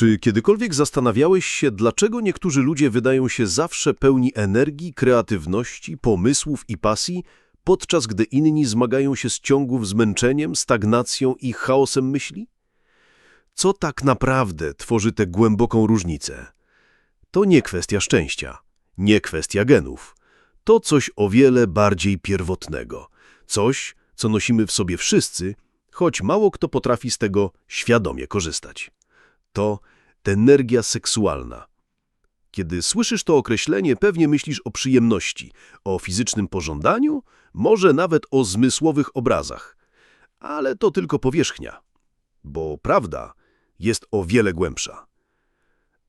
Czy kiedykolwiek zastanawiałeś się, dlaczego niektórzy ludzie wydają się zawsze pełni energii, kreatywności, pomysłów i pasji, podczas gdy inni zmagają się z ciągłym zmęczeniem, stagnacją i chaosem myśli? Co tak naprawdę tworzy tę głęboką różnicę? To nie kwestia szczęścia, nie kwestia genów. To coś o wiele bardziej pierwotnego. Coś, co nosimy w sobie wszyscy, choć mało kto potrafi z tego świadomie korzystać. To energia seksualna. Kiedy słyszysz to określenie, pewnie myślisz o przyjemności, o fizycznym pożądaniu, może nawet o zmysłowych obrazach. Ale to tylko powierzchnia, bo prawda jest o wiele głębsza.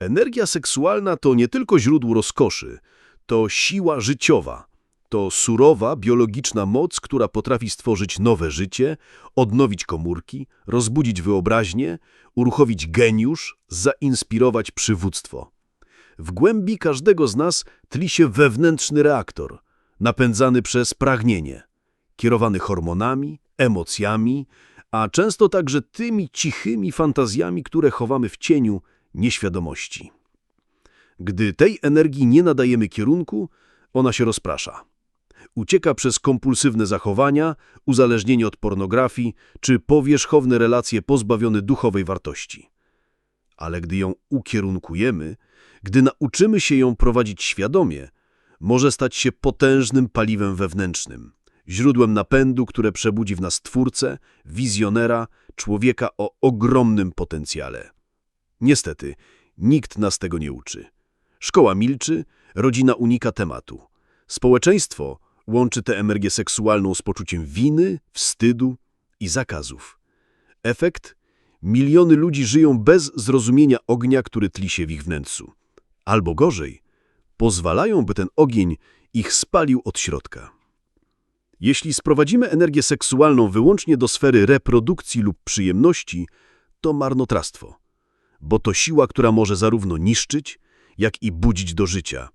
Energia seksualna to nie tylko źródło rozkoszy, to siła życiowa. To surowa, biologiczna moc, która potrafi stworzyć nowe życie, odnowić komórki, rozbudzić wyobraźnię, uruchomić geniusz, zainspirować przywództwo. W głębi każdego z nas tli się wewnętrzny reaktor, napędzany przez pragnienie, kierowany hormonami, emocjami, a często także tymi cichymi fantazjami, które chowamy w cieniu nieświadomości. Gdy tej energii nie nadajemy kierunku, ona się rozprasza. Ucieka przez kompulsywne zachowania, uzależnienie od pornografii czy powierzchowne relacje pozbawione duchowej wartości. Ale gdy ją ukierunkujemy, gdy nauczymy się ją prowadzić świadomie, może stać się potężnym paliwem wewnętrznym, źródłem napędu, które przebudzi w nas twórcę, wizjonera, człowieka o ogromnym potencjale. Niestety, nikt nas tego nie uczy. Szkoła milczy, rodzina unika tematu. Społeczeństwo łączy tę energię seksualną z poczuciem winy, wstydu i zakazów. Efekt? Miliony ludzi żyją bez zrozumienia ognia, który tli się w ich wnętrzu. Albo gorzej, pozwalają, by ten ogień ich spalił od środka. Jeśli sprowadzimy energię seksualną wyłącznie do sfery reprodukcji lub przyjemności, to marnotrawstwo, bo to siła, która może zarówno niszczyć, jak i budzić do życia.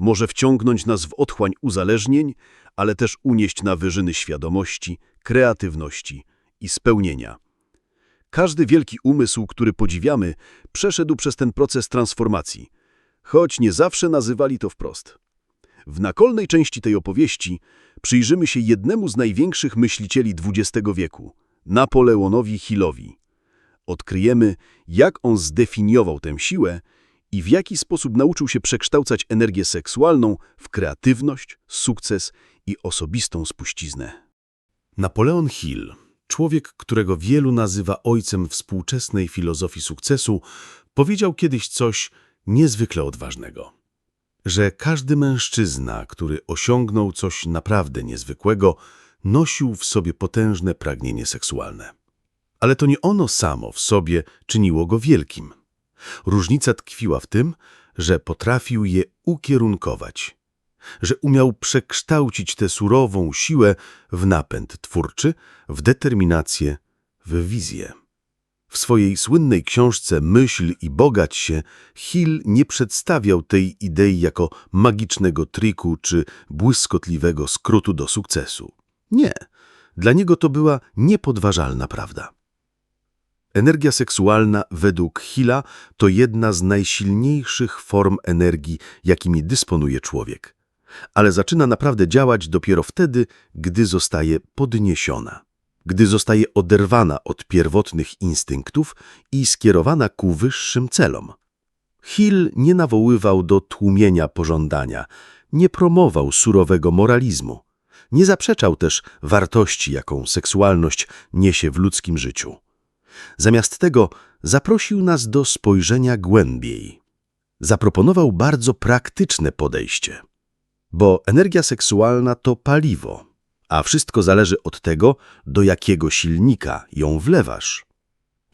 Może wciągnąć nas w otchłań uzależnień, ale też unieść na wyżyny świadomości, kreatywności i spełnienia. Każdy wielki umysł, który podziwiamy, przeszedł przez ten proces transformacji, choć nie zawsze nazywali to wprost. W nakolnej części tej opowieści przyjrzymy się jednemu z największych myślicieli XX wieku, Napoleonowi Hillowi. Odkryjemy, jak on zdefiniował tę siłę i w jaki sposób nauczył się przekształcać energię seksualną w kreatywność, sukces i osobistą spuściznę. Napoleon Hill, człowiek, którego wielu nazywa ojcem współczesnej filozofii sukcesu, powiedział kiedyś coś niezwykle odważnego. Że każdy mężczyzna, który osiągnął coś naprawdę niezwykłego, nosił w sobie potężne pragnienie seksualne. Ale to nie ono samo w sobie czyniło go wielkim. Różnica tkwiła w tym, że potrafił je ukierunkować, że umiał przekształcić tę surową siłę w napęd twórczy, w determinację, w wizję. W swojej słynnej książce Myśl i bogać się Hill nie przedstawiał tej idei jako magicznego triku czy błyskotliwego skrótu do sukcesu. Nie, dla niego to była niepodważalna prawda. Energia seksualna według Hilla to jedna z najsilniejszych form energii, jakimi dysponuje człowiek. Ale zaczyna naprawdę działać dopiero wtedy, gdy zostaje podniesiona. Gdy zostaje oderwana od pierwotnych instynktów i skierowana ku wyższym celom. Hill nie nawoływał do tłumienia pożądania, nie promował surowego moralizmu. Nie zaprzeczał też wartości, jaką seksualność niesie w ludzkim życiu. Zamiast tego zaprosił nas do spojrzenia głębiej. Zaproponował bardzo praktyczne podejście. Bo energia seksualna to paliwo, a wszystko zależy od tego, do jakiego silnika ją wlewasz.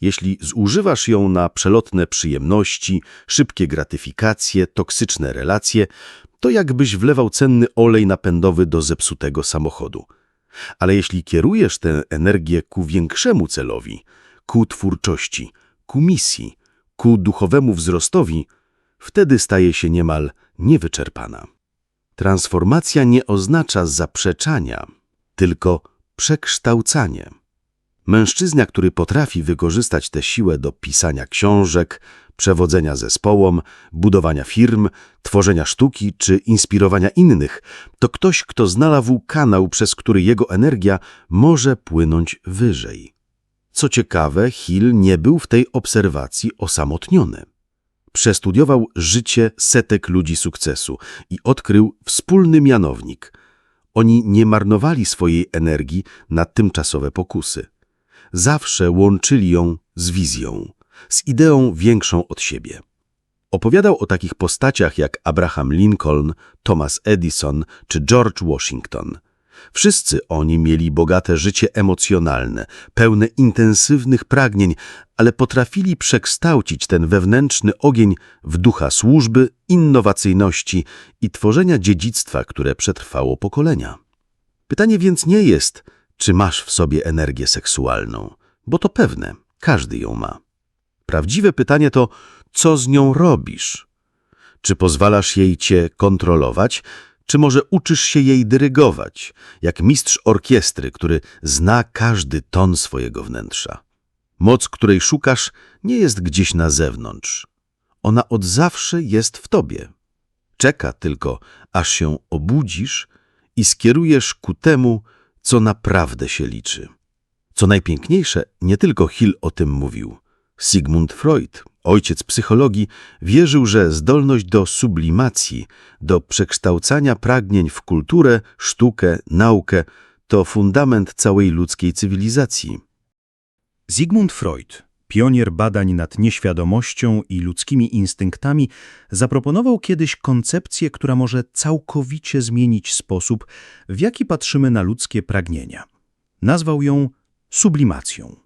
Jeśli zużywasz ją na przelotne przyjemności, szybkie gratyfikacje, toksyczne relacje, to jakbyś wlewał cenny olej napędowy do zepsutego samochodu. Ale jeśli kierujesz tę energię ku większemu celowi, ku twórczości, ku misji, ku duchowemu wzrostowi, wtedy staje się niemal niewyczerpana. Transformacja nie oznacza zaprzeczania, tylko przekształcanie. Mężczyzna, który potrafi wykorzystać tę siłę do pisania książek, przewodzenia zespołom, budowania firm, tworzenia sztuki czy inspirowania innych, to ktoś, kto znalazł kanał, przez który jego energia może płynąć wyżej. Co ciekawe, Hill nie był w tej obserwacji osamotniony. Przestudiował życie setek ludzi sukcesu i odkrył wspólny mianownik. Oni nie marnowali swojej energii na tymczasowe pokusy. Zawsze łączyli ją z wizją, z ideą większą od siebie. Opowiadał o takich postaciach jak Abraham Lincoln, Thomas Edison czy George Washington. Wszyscy oni mieli bogate życie emocjonalne, pełne intensywnych pragnień, ale potrafili przekształcić ten wewnętrzny ogień w ducha służby, innowacyjności i tworzenia dziedzictwa, które przetrwało pokolenia. Pytanie więc nie jest, czy masz w sobie energię seksualną, bo to pewne, każdy ją ma. Prawdziwe pytanie to, co z nią robisz? Czy pozwalasz jej cię kontrolować, czy może uczysz się jej dyrygować, jak mistrz orkiestry, który zna każdy ton swojego wnętrza? Moc, której szukasz, nie jest gdzieś na zewnątrz. Ona od zawsze jest w tobie. Czeka tylko, aż się obudzisz i skierujesz ku temu, co naprawdę się liczy. Co najpiękniejsze, nie tylko Hill o tym mówił. Sigmund Freud, ojciec psychologii, wierzył, że zdolność do sublimacji, do przekształcania pragnień w kulturę, sztukę, naukę to fundament całej ludzkiej cywilizacji. Sigmund Freud, pionier badań nad nieświadomością i ludzkimi instynktami, zaproponował kiedyś koncepcję, która może całkowicie zmienić sposób, w jaki patrzymy na ludzkie pragnienia. Nazwał ją sublimacją.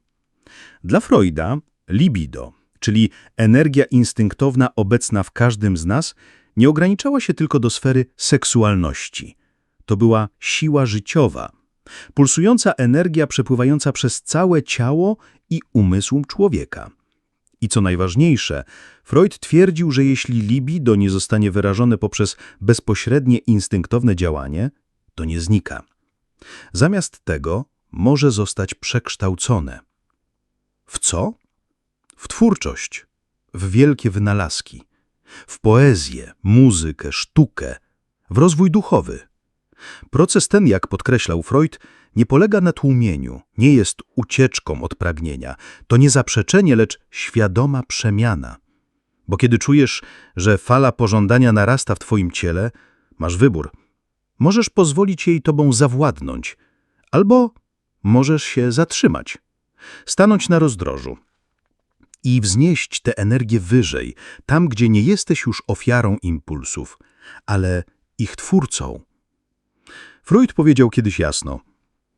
Dla Freuda libido, czyli energia instynktowna obecna w każdym z nas, nie ograniczała się tylko do sfery seksualności. To była siła życiowa, pulsująca energia przepływająca przez całe ciało i umysł człowieka. I co najważniejsze, Freud twierdził, że jeśli libido nie zostanie wyrażone poprzez bezpośrednie instynktowne działanie, to nie znika. Zamiast tego może zostać przekształcone. W co? W twórczość, w wielkie wynalazki, w poezję, muzykę, sztukę, w rozwój duchowy. Proces ten, jak podkreślał Freud, nie polega na tłumieniu, nie jest ucieczką od pragnienia. To nie zaprzeczenie, lecz świadoma przemiana. Bo kiedy czujesz, że fala pożądania narasta w twoim ciele, masz wybór. Możesz pozwolić jej tobą zawładnąć, albo możesz się zatrzymać, stanąć na rozdrożu i wznieść tę energię wyżej, tam gdzie nie jesteś już ofiarą impulsów, ale ich twórcą. Freud powiedział kiedyś jasno,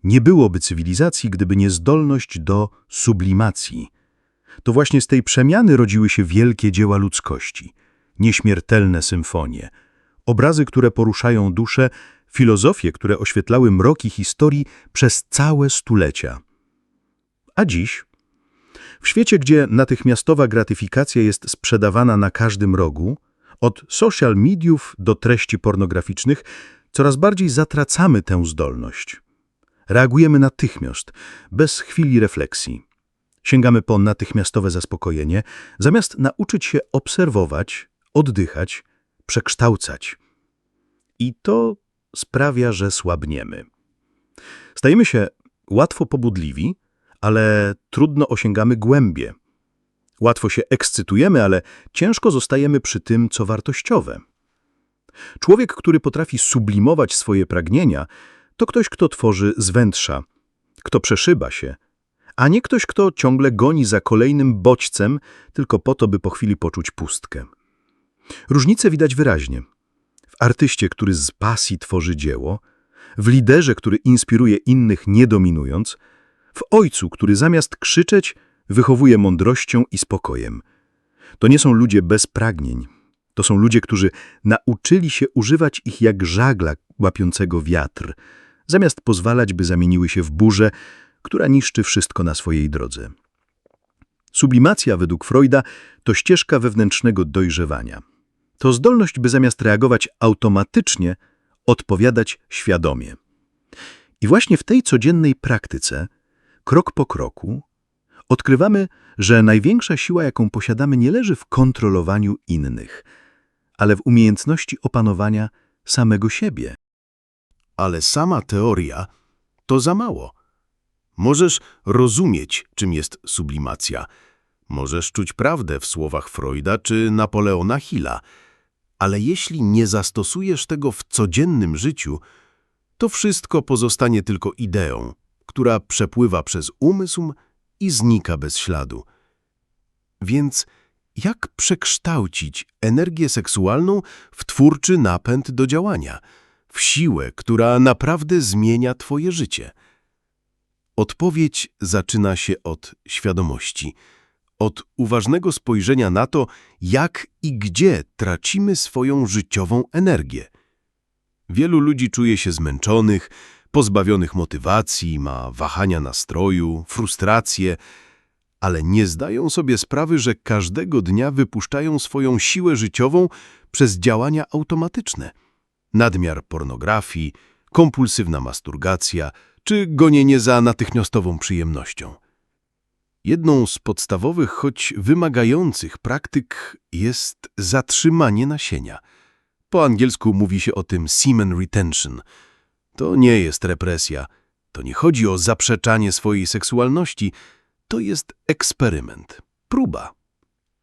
nie byłoby cywilizacji, gdyby nie zdolność do sublimacji. To właśnie z tej przemiany rodziły się wielkie dzieła ludzkości, nieśmiertelne symfonie, obrazy, które poruszają duszę, filozofie, które oświetlały mroki historii przez całe stulecia. A dziś, w świecie, gdzie natychmiastowa gratyfikacja jest sprzedawana na każdym rogu, od social mediów do treści pornograficznych, coraz bardziej zatracamy tę zdolność. Reagujemy natychmiast, bez chwili refleksji. Sięgamy po natychmiastowe zaspokojenie, zamiast nauczyć się obserwować, oddychać, przekształcać. I to sprawia, że słabniemy. Stajemy się łatwo pobudliwi, ale trudno osiągamy głębie. Łatwo się ekscytujemy, ale ciężko zostajemy przy tym, co wartościowe. Człowiek, który potrafi sublimować swoje pragnienia, to ktoś, kto tworzy z wnętrza, kto przeszyba się, a nie ktoś, kto ciągle goni za kolejnym bodźcem, tylko po to, by po chwili poczuć pustkę. Różnicę widać wyraźnie. W artyście, który z pasji tworzy dzieło, w liderze, który inspiruje innych nie dominując, w ojcu, który zamiast krzyczeć, wychowuje mądrością i spokojem. To nie są ludzie bez pragnień. To są ludzie, którzy nauczyli się używać ich jak żagla łapiącego wiatr, zamiast pozwalać, by zamieniły się w burzę, która niszczy wszystko na swojej drodze. Sublimacja według Freuda to ścieżka wewnętrznego dojrzewania. To zdolność, by zamiast reagować automatycznie, odpowiadać świadomie. I właśnie w tej codziennej praktyce, krok po kroku, Odkrywamy, że największa siła, jaką posiadamy, nie leży w kontrolowaniu innych, ale w umiejętności opanowania samego siebie. Ale sama teoria to za mało. Możesz rozumieć, czym jest sublimacja. Możesz czuć prawdę w słowach Freuda czy Napoleona Hilla. Ale jeśli nie zastosujesz tego w codziennym życiu, to wszystko pozostanie tylko ideą, która przepływa przez umysł i znika bez śladu. Więc jak przekształcić energię seksualną w twórczy napęd do działania, w siłę, która naprawdę zmienia twoje życie? Odpowiedź zaczyna się od świadomości, od uważnego spojrzenia na to, jak i gdzie tracimy swoją życiową energię. Wielu ludzi czuje się zmęczonych, pozbawionych motywacji, ma wahania nastroju, frustracje, ale nie zdają sobie sprawy, że każdego dnia wypuszczają swoją siłę życiową przez działania automatyczne. Nadmiar pornografii, kompulsywna masturbacja czy gonienie za natychmiastową przyjemnością. Jedną z podstawowych, choć wymagających praktyk jest zatrzymanie nasienia. Po angielsku mówi się o tym semen retention. To nie jest represja, to nie chodzi o zaprzeczanie swojej seksualności, to jest eksperyment, próba.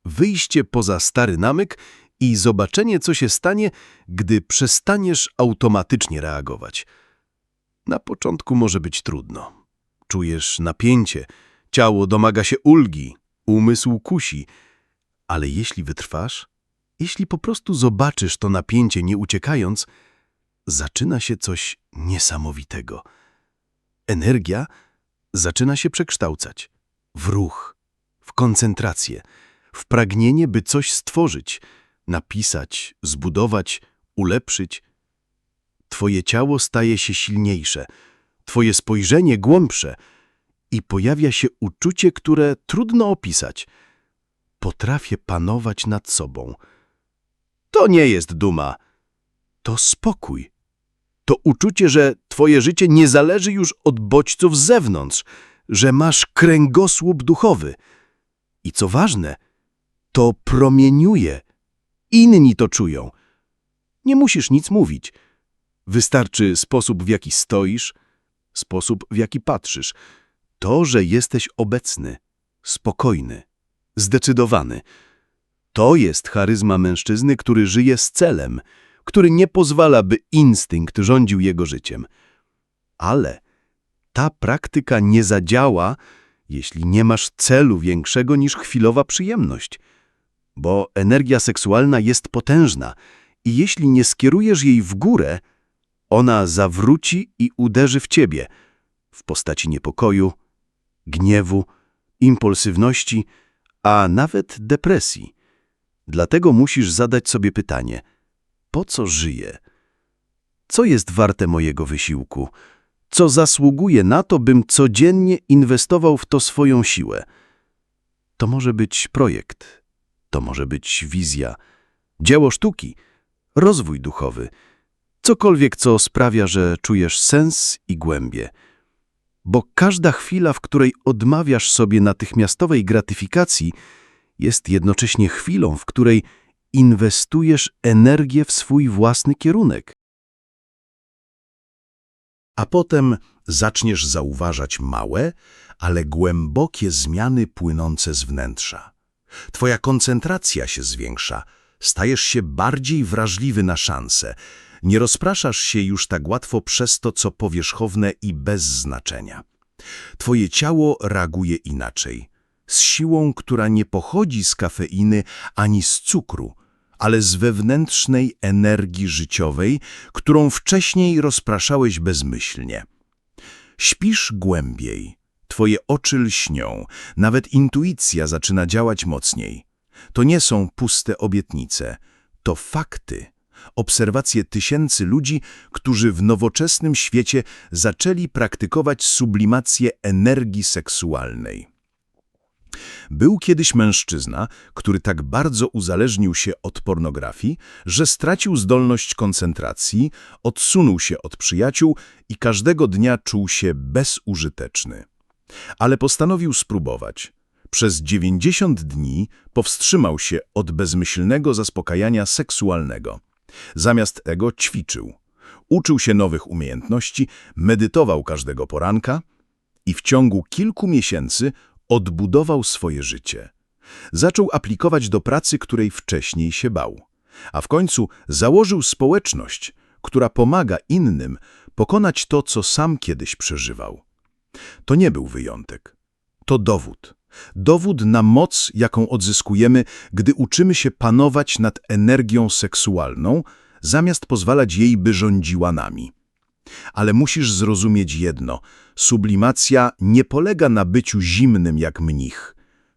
Wyjście poza stary namyk i zobaczenie, co się stanie, gdy przestaniesz automatycznie reagować. Na początku może być trudno. Czujesz napięcie, ciało domaga się ulgi, umysł kusi. Ale jeśli wytrwasz, jeśli po prostu zobaczysz to napięcie nie uciekając, zaczyna się coś niesamowitego. Energia zaczyna się przekształcać w ruch, w koncentrację, w pragnienie, by coś stworzyć, napisać, zbudować, ulepszyć. Twoje ciało staje się silniejsze, twoje spojrzenie głębsze i pojawia się uczucie, które trudno opisać. Potrafię panować nad sobą. To nie jest duma, to spokój. To uczucie, że twoje życie nie zależy już od bodźców z zewnątrz, że masz kręgosłup duchowy. I co ważne, to promieniuje. Inni to czują. Nie musisz nic mówić. Wystarczy sposób, w jaki stoisz, sposób, w jaki patrzysz. To, że jesteś obecny, spokojny, zdecydowany. To jest charyzma mężczyzny, który żyje z celem, który nie pozwala, by instynkt rządził jego życiem. Ale ta praktyka nie zadziała, jeśli nie masz celu większego niż chwilowa przyjemność. Bo energia seksualna jest potężna i jeśli nie skierujesz jej w górę, ona zawróci i uderzy w ciebie w postaci niepokoju, gniewu, impulsywności, a nawet depresji. Dlatego musisz zadać sobie pytanie, po co żyję? Co jest warte mojego wysiłku? Co zasługuje na to, bym codziennie inwestował w to swoją siłę? To może być projekt, to może być wizja, dzieło sztuki, rozwój duchowy, cokolwiek, co sprawia, że czujesz sens i głębię. Bo każda chwila, w której odmawiasz sobie natychmiastowej gratyfikacji, jest jednocześnie chwilą, w której inwestujesz energię w swój własny kierunek. A potem zaczniesz zauważać małe, ale głębokie zmiany płynące z wnętrza. Twoja koncentracja się zwiększa, stajesz się bardziej wrażliwy na szanse, nie rozpraszasz się już tak łatwo przez to, co powierzchowne i bez znaczenia. Twoje ciało reaguje inaczej, z siłą, która nie pochodzi z kafeiny ani z cukru, ale z wewnętrznej energii życiowej, którą wcześniej rozpraszałeś bezmyślnie. Śpisz głębiej, twoje oczy lśnią, nawet intuicja zaczyna działać mocniej. To nie są puste obietnice, to fakty, obserwacje tysięcy ludzi, którzy w nowoczesnym świecie zaczęli praktykować sublimację energii seksualnej. Był kiedyś mężczyzna, który tak bardzo uzależnił się od pornografii, że stracił zdolność koncentracji, odsunął się od przyjaciół i każdego dnia czuł się bezużyteczny. Ale postanowił spróbować. Przez 90 dni powstrzymał się od bezmyślnego zaspokajania seksualnego. Zamiast tego ćwiczył. Uczył się nowych umiejętności, medytował każdego poranka i w ciągu kilku miesięcy odbudował swoje życie. Zaczął aplikować do pracy, której wcześniej się bał. A w końcu założył społeczność, która pomaga innym pokonać to, co sam kiedyś przeżywał. To nie był wyjątek. To dowód. Dowód na moc, jaką odzyskujemy, gdy uczymy się panować nad energią seksualną, zamiast pozwalać jej, by rządziła nami. Ale musisz zrozumieć jedno. Sublimacja nie polega na byciu zimnym jak mnich.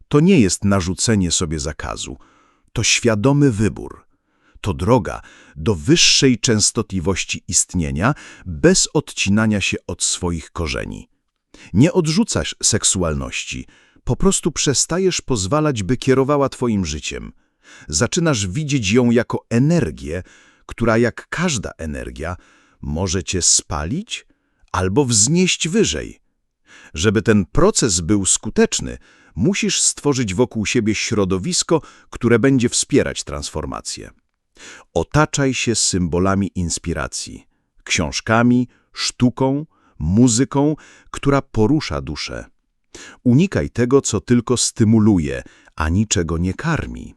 To nie jest narzucenie sobie zakazu. To świadomy wybór. To droga do wyższej częstotliwości istnienia bez odcinania się od swoich korzeni. Nie odrzucasz seksualności, po prostu przestajesz pozwalać, by kierowała twoim życiem. Zaczynasz widzieć ją jako energię, która jak każda energia może cię spalić albo wznieść wyżej. Żeby ten proces był skuteczny, musisz stworzyć wokół siebie środowisko, które będzie wspierać transformację. Otaczaj się symbolami inspiracji, książkami, sztuką, muzyką, która porusza duszę. Unikaj tego, co tylko stymuluje, a niczego nie karmi.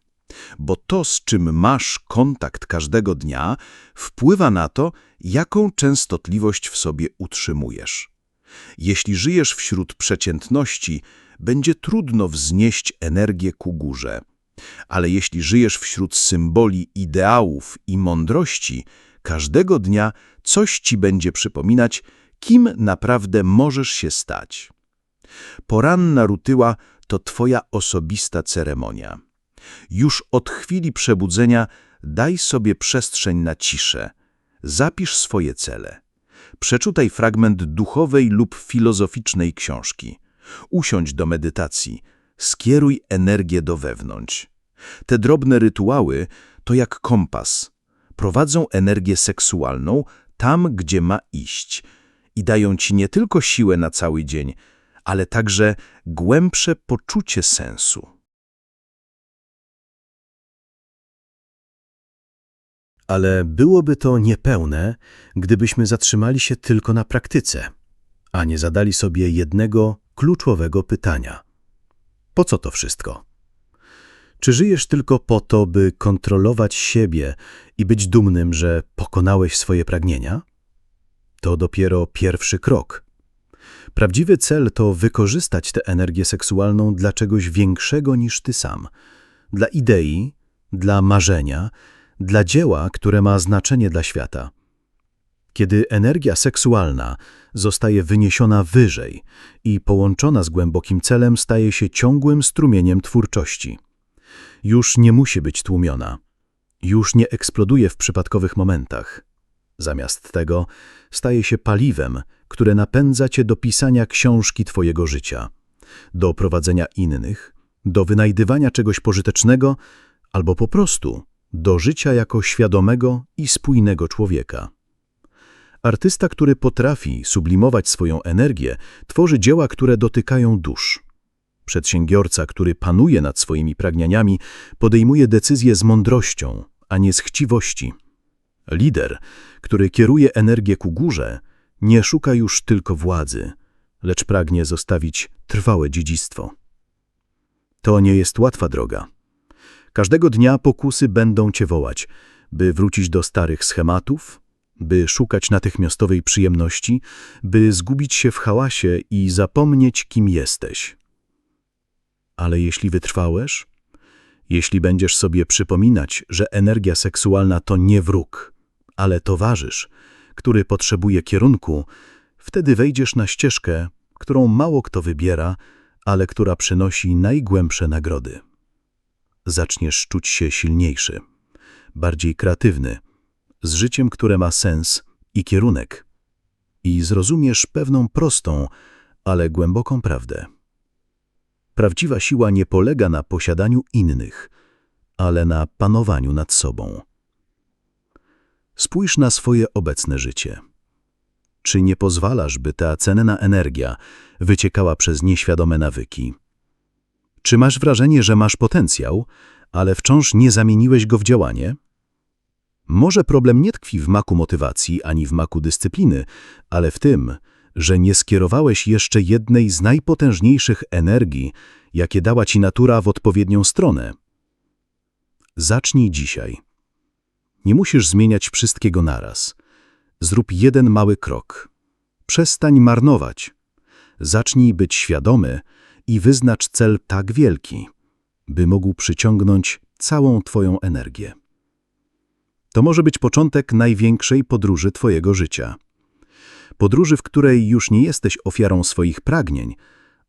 Bo to, z czym masz kontakt każdego dnia, wpływa na to, jaką częstotliwość w sobie utrzymujesz. Jeśli żyjesz wśród przeciętności, będzie trudno wznieść energię ku górze. Ale jeśli żyjesz wśród symboli ideałów i mądrości, każdego dnia coś ci będzie przypominać, kim naprawdę możesz się stać. Poranna rutyła to twoja osobista ceremonia. Już od chwili przebudzenia daj sobie przestrzeń na ciszę. Zapisz swoje cele. Przeczytaj fragment duchowej lub filozoficznej książki. Usiądź do medytacji. Skieruj energię do wewnątrz. Te drobne rytuały to jak kompas. Prowadzą energię seksualną tam, gdzie ma iść i dają ci nie tylko siłę na cały dzień, ale także głębsze poczucie sensu. Ale byłoby to niepełne, gdybyśmy zatrzymali się tylko na praktyce, a nie zadali sobie jednego kluczowego pytania. Po co to wszystko? Czy żyjesz tylko po to, by kontrolować siebie i być dumnym, że pokonałeś swoje pragnienia? To dopiero pierwszy krok. Prawdziwy cel to wykorzystać tę energię seksualną dla czegoś większego niż ty sam. Dla idei, dla marzenia, dla dzieła, które ma znaczenie dla świata. Kiedy energia seksualna zostaje wyniesiona wyżej i połączona z głębokim celem, staje się ciągłym strumieniem twórczości. Już nie musi być tłumiona. Już nie eksploduje w przypadkowych momentach. Zamiast tego staje się paliwem, które napędza cię do pisania książki twojego życia, do prowadzenia innych, do wynajdywania czegoś pożytecznego albo po prostu do życia jako świadomego i spójnego człowieka. Artysta, który potrafi sublimować swoją energię, tworzy dzieła, które dotykają dusz. Przedsiębiorca, który panuje nad swoimi pragnieniami, podejmuje decyzje z mądrością, a nie z chciwości. Lider, który kieruje energię ku górze, nie szuka już tylko władzy, lecz pragnie zostawić trwałe dziedzictwo. To nie jest łatwa droga. Każdego dnia pokusy będą cię wołać, by wrócić do starych schematów, by szukać natychmiastowej przyjemności, by zgubić się w hałasie i zapomnieć, kim jesteś. Ale jeśli wytrwałeś, jeśli będziesz sobie przypominać, że energia seksualna to nie wróg, ale towarzysz, który potrzebuje kierunku, wtedy wejdziesz na ścieżkę, którą mało kto wybiera, ale która przynosi najgłębsze nagrody. Zaczniesz czuć się silniejszy, bardziej kreatywny, z życiem, które ma sens i kierunek. I zrozumiesz pewną prostą, ale głęboką prawdę. Prawdziwa siła nie polega na posiadaniu innych, ale na panowaniu nad sobą. Spójrz na swoje obecne życie. Czy nie pozwalasz, by ta cenna energia wyciekała przez nieświadome nawyki? Czy masz wrażenie, że masz potencjał, ale wciąż nie zamieniłeś go w działanie? Może problem nie tkwi w maku motywacji ani w maku dyscypliny, ale w tym, że nie skierowałeś jeszcze jednej z najpotężniejszych energii, jakie dała ci natura w odpowiednią stronę. Zacznij dzisiaj. Nie musisz zmieniać wszystkiego naraz. Zrób jeden mały krok. Przestań marnować. Zacznij być świadomy i wyznacz cel tak wielki, by mógł przyciągnąć całą Twoją energię. To może być początek największej podróży Twojego życia. Podróży, w której już nie jesteś ofiarą swoich pragnień,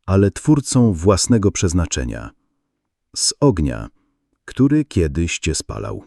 ale twórcą własnego przeznaczenia. Z ognia, który kiedyś Cię spalał.